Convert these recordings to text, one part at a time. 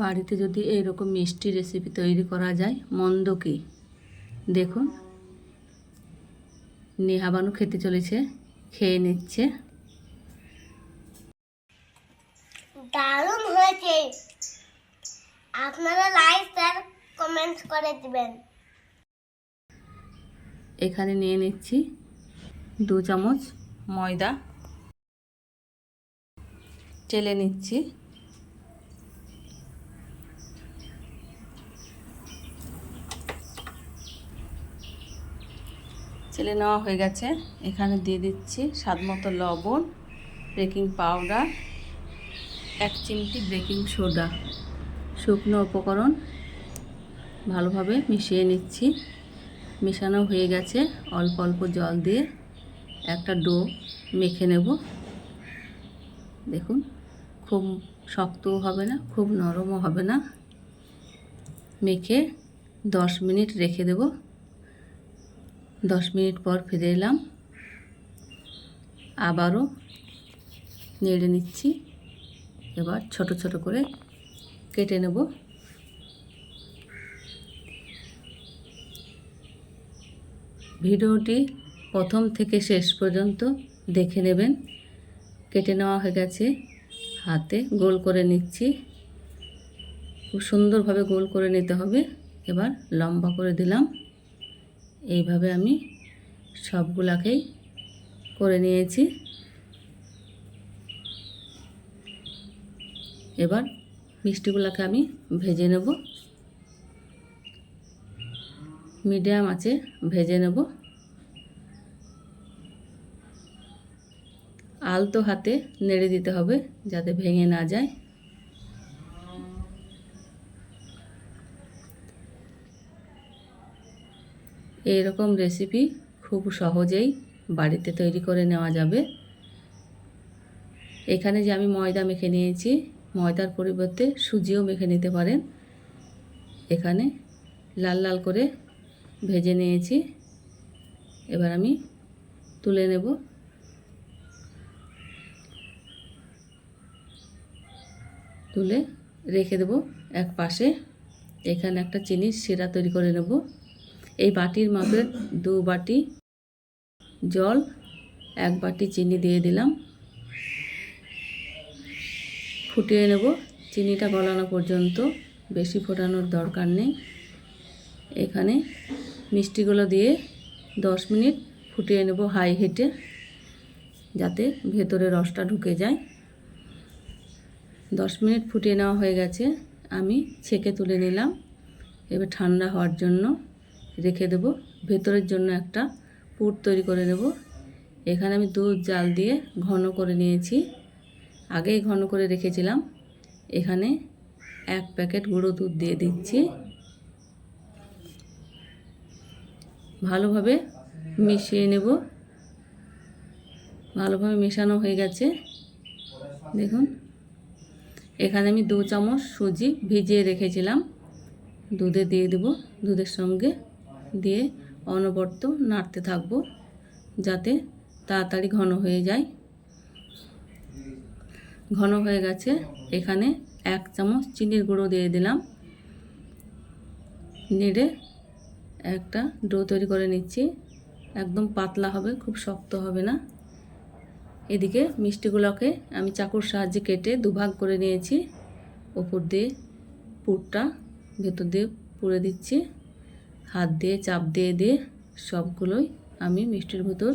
বাড়িতে যদি এইরকম মিষ্টি রেসিপি তৈরি করা যায় মন্দ কি? দেখুন। নেহাবানু খেতে চলেছে খেয়ে নিচ্ছে। দারুণ হয়েছে। আপনারা লাইক আর কমেন্ট করে দিবেন। এখানে নিয়ে নিচ্ছি দু চামচ ময়দা। চেলে নিচ্ছি। চেলে নেওয়া হয়ে গেছে। এখানে দিয়ে দিচ্ছি স্বাদ মতো লবণ, বেকিং পাউডার, এক চিমটি বেকিং সোডা। শুকনো উপকরণ ভালোভাবে মিশিয়ে নিচ্ছি। মেশানো হয়ে গেছে অল্প অল্প জল দিয়ে একটা ডো মেখে নেব। দেখুন, খুব শক্তও হবে না, খুব নরমও হবে না। মেখে দশ মিনিট রেখে দেব। দশ মিনিট পর ফিরে এলাম। আবারও নেড়ে নিচ্ছি। এবার ছোট ছোট করে কেটে নেব। ভিডিওটি প্রথম থেকে শেষ পর্যন্ত দেখে নেবেন। কেটে নেওয়া হয়ে গেছে। হাতে গোল করে নিচ্ছি। খুব সুন্দরভাবে গোল করে নিতে হবে। এবার লম্বা করে দিলাম। এইভাবে আমি সবগুলাকেই করে নিয়েছি। এবার মিষ্টিগুলোকে আমি ভেজে নেব। মিডিয়াম আছে ভেজে নেব। আলতো হাতে নেড়ে দিতে হবে যাতে ভেঙে না যায়। এইরকম রেসিপি খুব সহজেই বাড়িতে তৈরি করে নেওয়া যাবে। এখানে যে আমি ময়দা মেখে নিয়েছি, ময়দার পরিবর্তে সুজিও মেখে নিতে পারেন। এখানে লাল লাল করে ভেজে নিয়েছি। এবার আমি তুলে নেব। তুলে রেখে দেব এক পাশে। এখানে একটা চিনির শিরা তৈরি করে নেব। এই বাটির মাপের দু বাটি জল, এক বাটি চিনি দিয়ে দিলাম। ফুটিয়ে নেব। চিনিটা গলানো পর্যন্ত, বেশি ফোটানোর দরকার নেই। এখানে মিষ্টিগুলো দিয়ে দশ মিনিট ফুটিয়ে নেব হাই হিটে, যাতে ভেতরে রসটা ঢুকে যায়। দশ মিনিট ফুটিয়ে নেওয়া হয়ে গেছে। আমি ছেঁকে তুলে নিলাম। এবার ঠান্ডা হওয়ার জন্য রেখে দেব। ভেতরের জন্য একটা পুর তৈরি করে নেব। এখানে আমি দুধ, জাল দিয়ে ঘন করে নিয়েছি। আগেই ঘন করে রেখেছিলাম। এখানে এক প্যাকেট গুঁড়ো দুধ দিয়ে দিচ্ছি। ভালোভাবে মিশিয়ে নেব। ভালোভাবে মেশানো হয়ে গেছে। দেখুন, এখানে আমি দু চামচ সুজি ভিজিয়ে রেখেছিলাম। দুধে দিয়ে দেব দুধের সঙ্গে। দিয়ে অনবর্ত নাড়তে থাকব যাতে তাড়াতাড়ি ঘন হয়ে যায়। ঘন হয়ে গেছে। এখানে এক চামচ চিনির গুঁড়ো দিয়ে দিলাম। নেড়ে একটা ডো তৈরি করে নিচ্ছি। একদম পাতলা হবে, খুব শক্ত হবে না। এদিকে মিষ্টিগুলোকে আমি চাকুর সাহায্যে কেটে দুভাগ করে নিয়েছি। ওপর দিয়ে পুরটা ভেতর দিয়ে পুড়ে দিচ্ছি। হাত দিয়ে, চাপ দিয়ে দিয়ে সবগুলোই আমি মিষ্টির ভেতর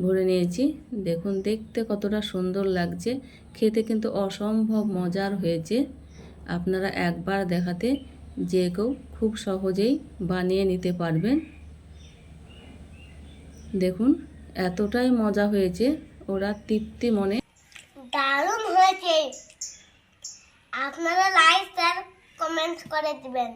ভরে নিয়েছি। দেখুন, দেখতে কতটা সুন্দর লাগছে। খেতে কিন্তু অসম্ভব মজার হয়েছে। আপনারা একবার দেখাতে যে কেউ খুব সহজেই বানিয়ে নিতে পারবেন। দেখুন, এতটাই মজা হয়েছে। ওরা তৃপ্তি মনে দারুণ হয়েছে। আপনারা লাইক আর কমেন্ট করে দিবেন।